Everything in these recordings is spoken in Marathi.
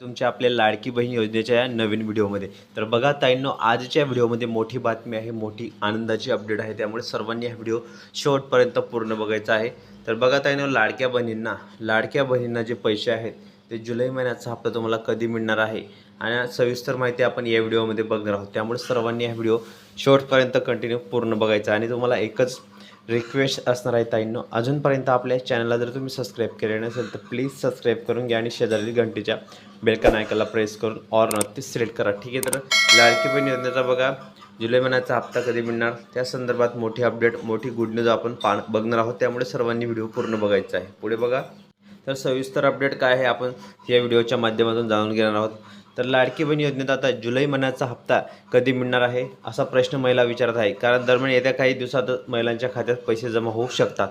तुमच्या आपल्या लाडकी बहीण योजनेच्या या नवीन व्हिडिओमध्ये. तर बघा ताईंनो आजच्या व्हिडिओमध्ये मोठी बातमी आहे मोठी आनंदाची अपडेट आहे. त्यामुळे सर्वांनी हा व्हिडिओ शेवटपर्यंत पूर्ण बघायचा आहे. तर बघा ताईंनो लाडक्या बहिणींना लाडक्या बहिणींना जे पैसे आहेत ते जुलै महिन्याचा हप्ता तुम्हाला कधी मिळणार आहे? आणि सविस्तर माहिती आपण या व्हिडिओमध्ये बघणार आहोत. त्यामुळे सर्वांनी हा व्हिडिओ शेवटपर्यंत कंटिन्यू पूर्ण बघायचा आहे. आणि तुम्हाला एकच रिक्वेस्ट असणार आहे ताईंनो. अजूनपर्यंत आपल्या चॅनलला जर तुम्ही सबस्क्राईब केले नसेल तर प्लीज सबस्क्राईब करून घ्या आणि शेजारील घंटीच्या बेलकन आयकॉनला प्रेस करून ऑर नक्कीच सिलेक्ट करा. ठीक आहे तर लाडकी बहीण योजनेचा बघा जुलै महिन्याचा हप्ता कधी मिळणार? त्या संदर्भात मोठी अपडेट मोठी गुड न्यूज आपण पा बघणार आहोत. त्यामुळे सर्वांनी व्हिडिओ पूर्ण बघायचा आहे. पुढे बघा. तर सविस्तर अपडेट काय आहे आपण या व्हिडिओच्या माध्यमातून जाणून घेणार आहोत. तर लाडकी बहीण योजनेत आता जुलै महिन्याचा हप्ता कधी मिळणार आहे असा प्रश्न महिला विचारत आहे. कारण दरम्यान येत्या काही दिवसातच महिलांच्या खात्यात पैसे जमा होऊ शकतात.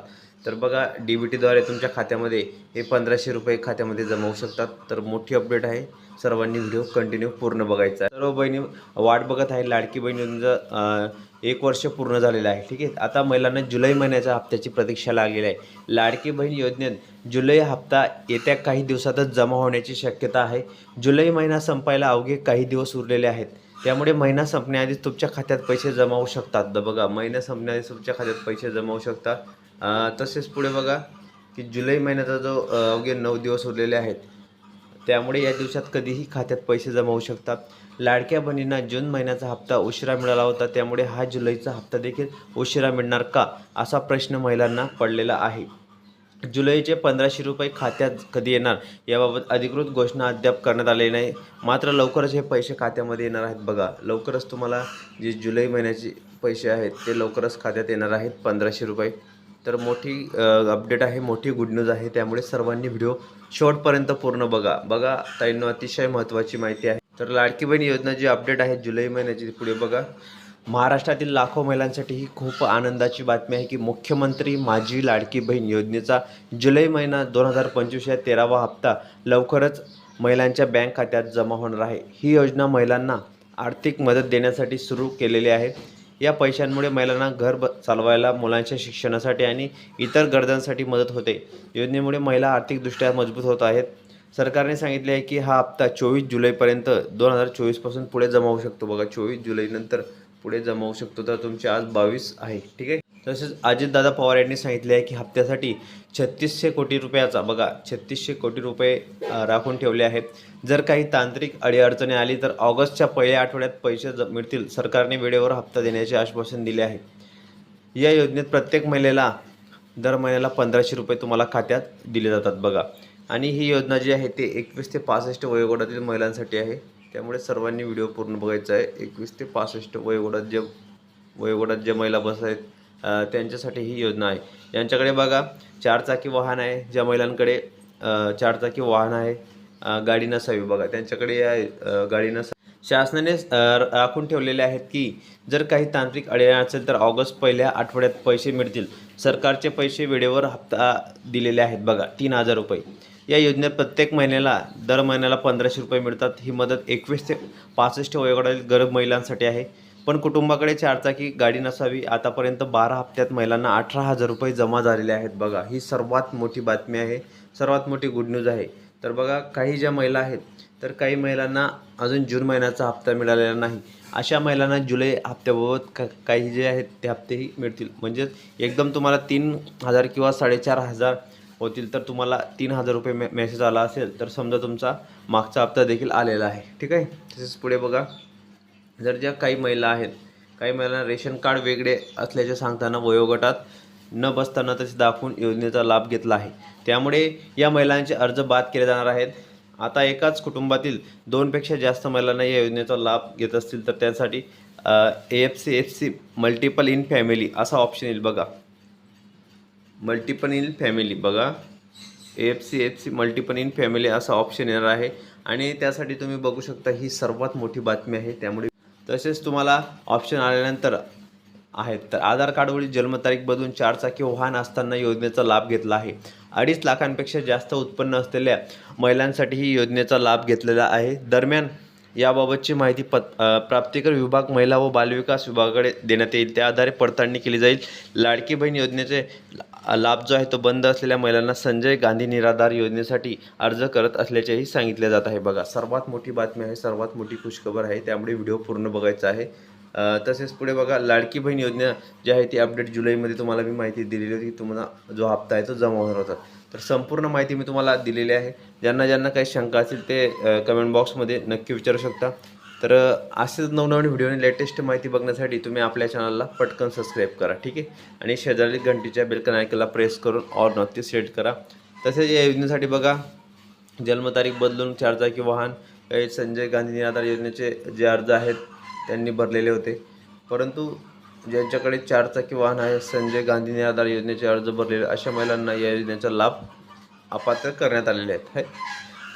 तर बघा डी बी टीद्वारे तुमच्या खात्यामध्ये हे पंधराशे रुपये खात्यामध्ये जमा होऊ शकतात. तर मोठी अपडेट आहे. सर्वांनी व्हिडिओ कंटिन्यू पूर्ण बघायचा आहे. सर्व बहिणी वाट बघत आहे. लाडकी बहीण योजनेचं एक वर्ष पूर्ण झालेलं आहे. ठीक आहे? आता महिलांना जुलै महिन्याच्या हप्त्याची प्रतीक्षा लागलेली आहे. लाडकी बहीण योजनेत जुलै हप्ता येत्या काही दिवसातच जमा होण्याची शक्यता आहे. जुलै महिना संपायला अवघे काही दिवस उरलेले आहेत. त्यामुळे महिना संपण्याआधीच तुमच्या खात्यात पैसे जमा होऊ शकतात. द बघा महिना संपण्याआधीच तुमच्या खात्यात पैसे जमा होऊ शकतात तसेच पुढे बघा की जुलै महिन्याचा जो अवघे नऊ दिवस उरलेले आहेत त्यामुळे या दिवसात कधीही खात्यात पैसे जमा होऊ शकतात. लाडक्या बहिणींना जून महिन्याचा हप्ता उशिरा मिळाला होता त्यामुळे हा जुलैचा हप्ता देखील उशिरा मिळणार का असा प्रश्न महिलांना पडलेला आहे. जुलैचे पंधराशे रुपये खात्यात कधी येणार? याबाबत अधिकृत घोषणा अद्याप करण्यात आलेली नाही. मात्र लवकरच हे पैसे खात्यामध्ये येणार आहेत बघा. लवकरच तुम्हाला जे जुलै महिन्याचे पैसे आहेत ते लवकरच खात्यात येणार आहेत पंधराशे रुपये. तर मोठी अपडेट आहे मोठी गुड न्यूज आहे. त्यामुळे सर्वांनी व्हिडिओ शेवटपर्यंत पूर्ण बघा. बघा ताईंनो अतिशय महत्त्वाची माहिती आहे. तर लाडकी बहीण योजना जी अपडेट आहे जुलै महिन्याची पुढे बघा. महाराष्ट्रातील लाखो महिलांसाठी ही खूप आनंदाची बातमी आहे की मुख्यमंत्री माझी लाडकी बहीण योजनेचा जुलै महिना दोन हजार पंचवीस या तेरावा हप्ता लवकरच महिलांच्या बँक खात्यात जमा होणार आहे. ही योजना महिलांना आर्थिक मदत देण्यासाठी सुरू केलेली आहे. या पैशांमुळे महिलांना घर ब चालवायला मुलांच्या शिक्षणासाठी आणि इतर गरजांसाठी मदत होते. योजनेमुळे महिला आर्थिकदृष्ट्या मजबूत होत आहेत. सरकारने सांगितले आहे की हा हप्ता चोवीस जुलैपर्यंत दोन हजार चोवीसपासून पुढे जमा होऊ शकतो. बघा चोवीस जुलैनंतर पुढे जमावू शकतो. तर तुमचे आज बावीस आहे. ठीक आहे? तसेच अजितदादा पवार यांनी सांगितले आहे की हप्त्यासाठी छत्तीसशे कोटी रुपयाचा बघा छत्तीसशे कोटी रुपये राखून ठेवले आहेत. जर काही तांत्रिक अडीअडचणी आली तर ऑगस्टच्या पहिल्या आठवड्यात पैसे ज मिळतील. सरकारने वेळेवर हप्ता देण्याचे आश्वासन दिले आहे. या योजनेत प्रत्येक महिलेला दर महिन्याला पंधराशे रुपये तुम्हाला खात्यात दिले जातात बघा. आणि ही योजना जी आहे ते एकवीस ते पासष्ट वयोगटातील महिलांसाठी आहे. त्यामुळे सर्वांनी व्हिडिओ पूर्ण बघायचा आहे. एकवीस ते पासष्ट वयोगटात जे वयोगटात जे महिला बस आहेत त्यांच्यासाठी ही योजना आहे. यांच्याकडे बघा चारचाकी वाहन आहे ज्या महिलांकडे चारचाकी वाहन आहे. गाडी नसावी बघा. त्यांच्याकडे या गाडी नसा शासनाने राखून ठेवलेले आहेत की जर काही तांत्रिक अडचण असेल तर ऑगस्ट पहिल्या आठवड्यात पैसे मिळतील. सरकारचे पैसे वेळेवर हप्ता दिलेले आहेत बघा तीन हजार रुपये. या योजनेत प्रत्येक महिन्याला दर महिन्याला पंधराशे रुपये मिळतात. ही मदत एकवीस ते पासष्ट वयोगटातील गरीब महिलांसाठी आहे. पण कुटुंबाकडे चारचाकी गाडी नसावी. आतापर्यंत बारा हप्त्यात महिलांना अठरा हजार रुपये जमा झालेले आहेत. बघा ही सर्वात मोठी बातमी आहे. सर्वात मोठी गुड न्यूज आहे. तर बघा काही ज्या महिला आहेत तर काही महिलांना अजून जून महिन्याचा हप्ता मिळालेला नाही. अशा महिलांना जुलै हप्त्याबाबत का काही जे आहेत ते हप्तेही मिळतील. म्हणजेच एकदम तुम्हाला तीन हजार किंवा साडेचार हजार होतील तर तुम्हाला तीन हजार रुपये मे मेसेज आला असेल तर समजा तुमचा मागचा हप्ता देखील आलेला आहे. ठीक आहे? तसेच पुढे बघा. जर ज्या काही महिला आहेत काही महिलांना रेशन कार्ड वेगळे असल्याचे सांगताना वयोगटात न बसताना तसे दाखवून योजनेचा लाभ घेतला आहे. त्यामुळे या महिलांचे अर्ज बाद केले जाणार आहेत. आता एकाच कुटुंबातील दोनपेक्षा जास्त महिलांना या योजनेचा लाभ घेत असतील तर त्यासाठी A F C F C multiple in family असा ऑप्शन येईल बघा. मल्टिपल इन फॅमिली बघा A F C F C multiple in family असा ऑप्शन येणार आहे. आणि त्यासाठी तुम्ही बघू शकता ही सर्वात मोठी बातमी आहे. त्यामुळे तसेच तुम्हाला ऑप्शन आल्यानंतर आहेत. तर आधार कार्डवरील जन्मतारीख बदलून चारचाकी वाहन असताना योजनेचा लाभ घेतला आहे. अडीच लाखांपेक्षा जास्त उत्पन्न असलेल्या महिलांसाठी ही योजनेचा लाभ घेतलेला आहे. दरम्यान याबाबतची माहिती पत प्राप्तिकर विभाग महिला व बालविकास विभागाकडे देण्यात येईल. त्या आधारे पडताळणी केली जाईल. लाडकी बहीण योजनेचे लाभ जो आहे तो बंद असलेल्या महिलांना संजय गांधी निराधार योजनेसाठी अर्ज करत असल्याचेही सांगितले जात आहे. बघा सर्वात मोठी बातमी आहे सर्वात मोठी खुशखबर आहे. त्यामुळे व्हिडिओ पूर्ण बघायचा आहे. तसेच पुढे बघा लाडकी बहीण योजना जी आहे ती अपडेट जुलैमध्ये तुम्हाला मी माहिती दिलेली होती. की तुम्हाला जो हप्ता आहे तो जमा होणार होता. तर संपूर्ण माहिती मी तुम्हाला दिलेली आहे. ज्यांना ज्यांना काही शंका असेल ते कमेंट बॉक्समध्ये नक्की विचारू शकता. तर असेच नवनवीन व्हिडिओ आणि लेटेस्ट माहिती बघण्यासाठी तुम्ही आपल्या चॅनलला पटकन सबस्क्राईब करा ठीक आहे? आणि शेजारी घंटीच्या बेलकन आयकनला प्रेस करून ऑर नक्की सेट करा. तसेच या योजनेसाठी बघा जन्मतारीख बदलून चारचाकी वाहन काही संजय गांधी निराधार योजनेचे जे अर्ज आहेत त्यांनी भरलेले होते. परंतु ज्यांच्याकडे चारचाकी वाहन आहे संजय गांधी निराधार योजनेचे अर्ज भरलेले अशा महिलांना या योजनेचा लाभ अपात्र करण्यात आलेले आहेत. है?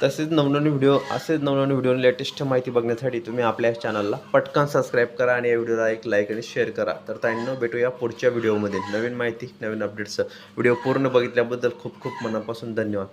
तसेच नवनवीन व्हिडिओ असेच नवनवीन व्हिडिओ लेटेस्ट माहिती बघण्यासाठी तुम्ही आपल्या चॅनलला पटकन सबस्क्राईब करा आणि या व्हिडिओला एक लाईक आणि शेअर करा. तर ताईंना भेटूया पुढच्या व्हिडिओमध्ये. नवीन माहिती नवीन अपडेट्स व्हिडिओ पूर्ण बघितल्याबद्दल खूप खूप मनापासून धन्यवाद.